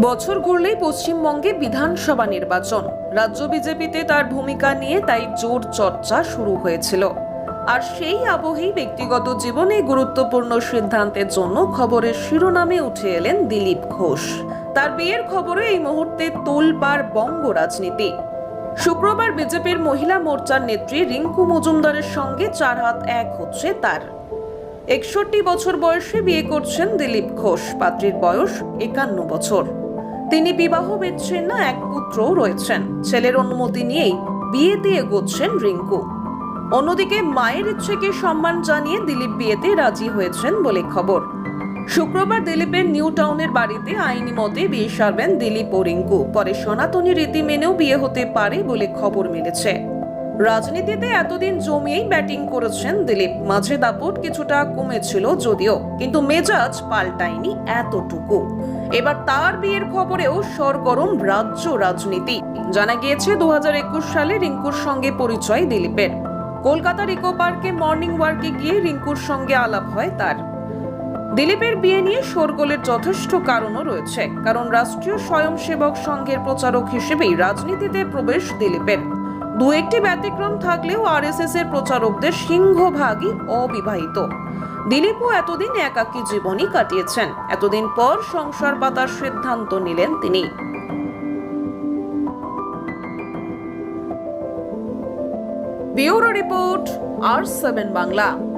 বছর ঘুরলেই পশ্চিমবঙ্গে বিধানসভা নির্বাচন। রাজ্য বিজেপিতে তার ভূমিকা নিয়ে তাই জোর চর্চা শুরু হয়েছিল। আর সেই আবহেই ব্যক্তিগত জীবনে গুরুত্বপূর্ণ সিদ্ধান্তের জন্য খবরের শিরোনামে উঠে এলেন দিলীপ ঘোষ। তার বিয়ের খবরে এই মুহূর্তে তোলপাড় বঙ্গ রাজনীতি। শুক্রবার বিজেপির মহিলা মোর্চার নেত্রী রিঙ্কু মজুমদারের সঙ্গে চার হাত এক হচ্ছে তার। একষট্টি বছর বয়সে বিয়ে করছেন দিলীপ ঘোষ, পাত্রীর বয়স একান্ন বছর। তিনি বিবাহ বিচ্ছিন্ন এক পুত্রও রয়েছেন। ছেলের অনুমতি নিয়েই বিয়ে দিয়ে এগোচ্ছেন রিঙ্কু। অন্যদিকে মায়ের ইচ্ছেকে সম্মান জানিয়ে দিলীপ বিয়েতে রাজি হয়েছেন বলে খবর। শুক্রবার দিলীপের নিউ টাউনের বাড়িতে আইনি মতে বিয়ে সারবেন দিলীপ ও রিঙ্কু। পরে সনাতনী রীতি মেনেও বিয়ে হতে পারে বলে খবর মিলেছে। রাজনীতিতে এতদিন জমিয়েই ব্যাটিং করেছেন দিলীপ। মাঝে দাপট কিছুটা কমেছিল যদিও, কিন্তু মেজাজ পাল্টায়নি এতটুকু। এবার তার বিয়ের খবরেও সরগরম রাজ্য রাজনীতি। জানা গিয়েছে দু হাজার একুশ সালে রিঙ্কুর সঙ্গে পরিচয় দিলীপের। কলকাতার ইকো পার্কে মর্নিং ওয়ার্কে গিয়ে রিঙ্কুর সঙ্গে আলাপ হয় তার। দিলীপের বিয়ে নিয়ে শোরগোলের যথেষ্ট কারণও রয়েছে, কারণ রাষ্ট্রীয় স্বয়ংসেবক সংঘের প্রচারক হিসেবেই রাজনীতিতে প্রবেশ দিলীপের। দু একটি ব্যতিক্রম থাকলেও আরএসএস এর প্রচারকদের সিংহভাগই অবিবাহিত। দিলীপও এতদিন একাকী জীবনই কাটিয়েছেন। এতদিন পর সংসার পাতার সিদ্ধান্ত নিলেন তিনি। Bureau report R seven Bangla.